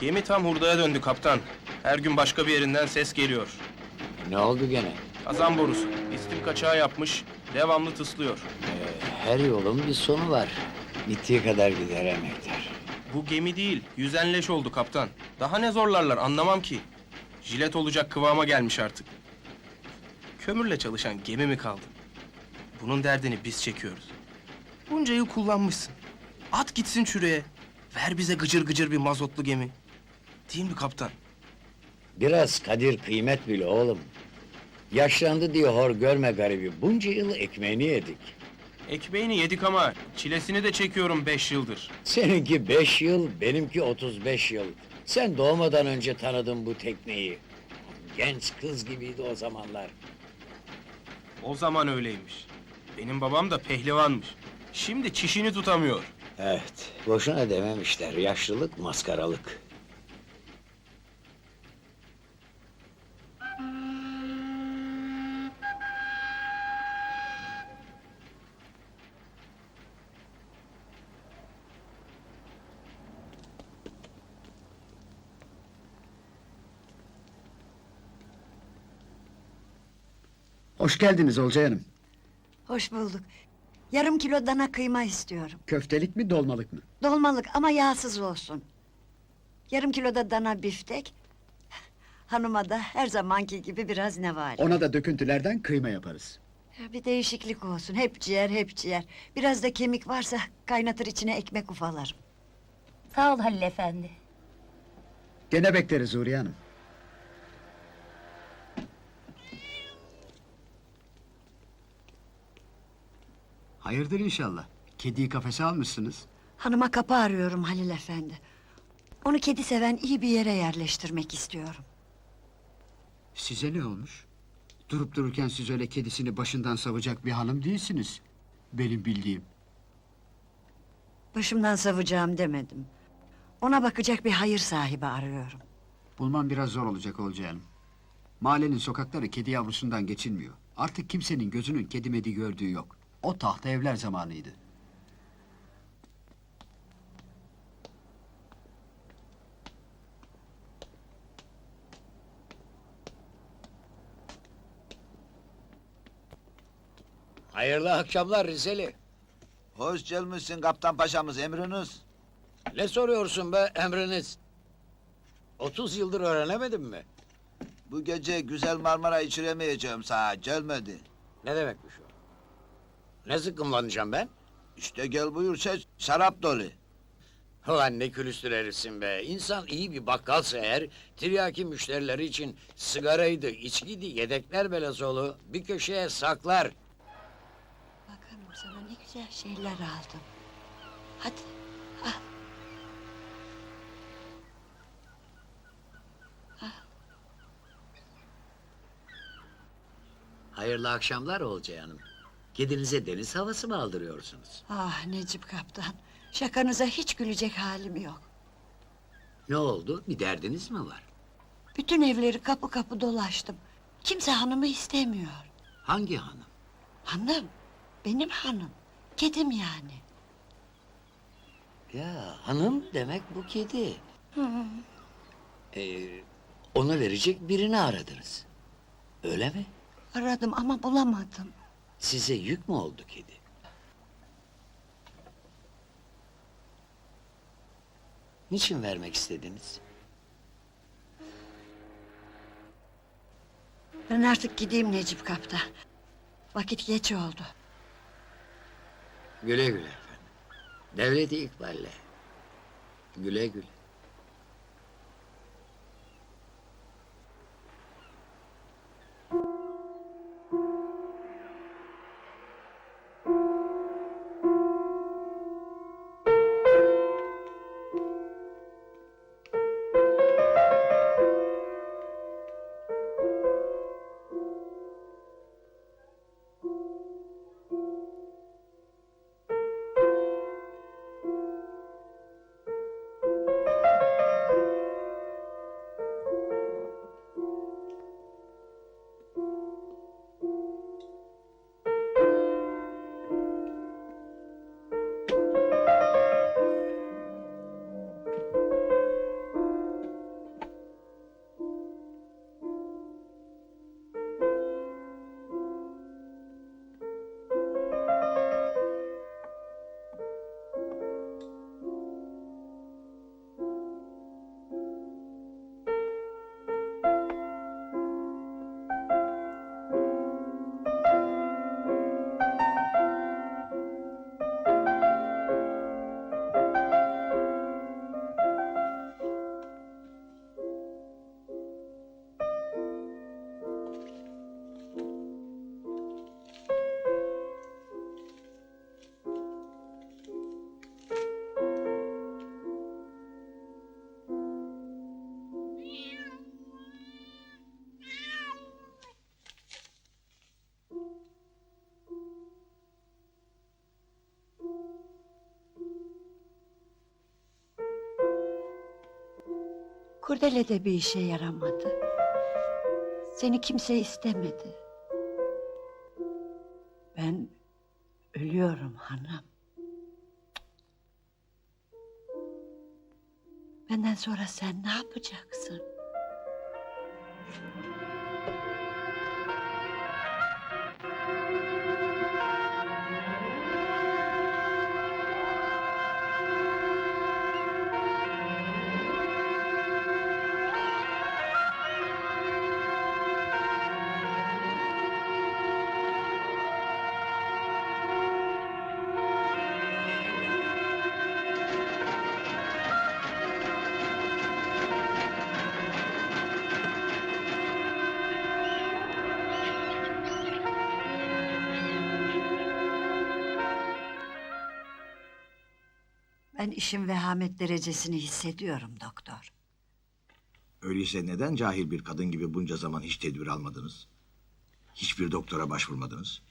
Gemi tam hurdaya döndü kaptan. Her gün başka bir yerinden ses geliyor. Ne oldu gene? Kazan borusu. İstim kaçağı yapmış. Devamlı tıslıyor. Her yolun bir sonu var. Gittiği kadar gider emektar. Bu gemi değil, yüzen leş oldu kaptan. Daha ne zorlarlar anlamam ki. Jilet olacak kıvama gelmiş artık. Kömürle çalışan gemi mi kaldı? Bunun derdini biz çekiyoruz. Bunca yıl kullanmışsın. At gitsin çürüye. Ver bize gıcır gıcır bir mazotlu gemi. Değil mi kaptan? Biraz kadir kıymet bile oğlum. Yaşlandı diye hor görme garibi. Bunca yıl ekmeğini yedik. Ekmeğini yedik ama çilesini de çekiyorum beş yıldır. Seninki beş yıl, benimki otuz beş yıl. Sen doğmadan önce tanıdın bu tekneyi. Genç kız gibiydi o zamanlar. O zaman öyleymiş. Benim babam da pehlivanmış. Şimdi çişini tutamıyor. Evet, boşuna dememişler. Yaşlılık maskaralık. Hoş geldiniz Olcay Hanım. Hoş bulduk. Yarım kilo dana kıyma istiyorum. Köftelik mi dolmalık mı? Dolmalık ama yağsız olsun. Yarım kilo da dana biftek. Hanıma da her zamanki gibi biraz nevale. Ona da döküntülerden kıyma yaparız. Ya Bir değişiklik olsun. Hep ciğer, hep ciğer. Biraz da kemik varsa kaynatır içine ekmek ufalarım. Sağ ol Halil Efendi. Gene bekleriz Huriye Hanım. Hayırdır inşallah. Kediyi kafese almışsınız. Hanıma kapı arıyorum Halil Efendi. Onu kedi seven iyi bir yere yerleştirmek istiyorum. Size ne olmuş? Durup dururken siz öyle kedisini başından savacak bir hanım değilsiniz. Benim bildiğim. Başımdan savacağım demedim. Ona bakacak bir hayır sahibi arıyorum. Bulman biraz zor olacak Olcay Hanım. Mahallenin sokakları kedi yavrusundan geçilmiyor. Artık kimsenin gözünün kedi medi gördüğü yok. O tahta evler zamanıydı. Hayırlı akşamlar Rizeli. Hoş gelmişsin kaptan paşamız emriniz. Ne soruyorsun be emriniz? Otuz yıldır öğrenemedin mi? Bu gece güzel Marmara içiremeyeceğim sana gelmedi. Ne demekmiş o? Ne zıkkımlanacağım ben? İşte gel buyur seç şarap dolu. Ulan ne külüstür herifsin be. İnsan iyi bir bakkalsa eğer... ...tiryaki müşterileri için sigaraydı, içkiydi, yedekler belazolu... ...bir köşeye saklar. Bakalım sana ne güzel şeyler aldım. Hadi. ah. Hayırlı akşamlar Olcay Hanım. Kedinize deniz havası mı aldırıyorsunuz? Ah Necip Kaptan. Şakanıza hiç gülecek halim yok. Ne oldu? Bir derdiniz mi var? Bütün evleri kapı kapı dolaştım. Kimse hanımı istemiyor. Hangi hanım? Hanım, benim hanım. Kedim yani. Ya hanım demek bu kedi. Ee, ona verecek birini aradınız. Öyle mi? Aradım ama bulamadım. Size yük mü oldu kedi? Niçin vermek istediniz? Ben artık gideyim Necip Kaptan. Vakit geç oldu. Güle güle efendim. Devleti ikballe. Güle güle. Kurdele de bir işe yaramadı. Seni kimse istemedi. Ben ölüyorum hanım. Benden sonra sen ne yapacaksın? Ben işin vehamet derecesini hissediyorum doktor. Öyleyse neden cahil bir kadın gibi bunca zaman hiç tedbir almadınız? Hiçbir doktora başvurmadınız?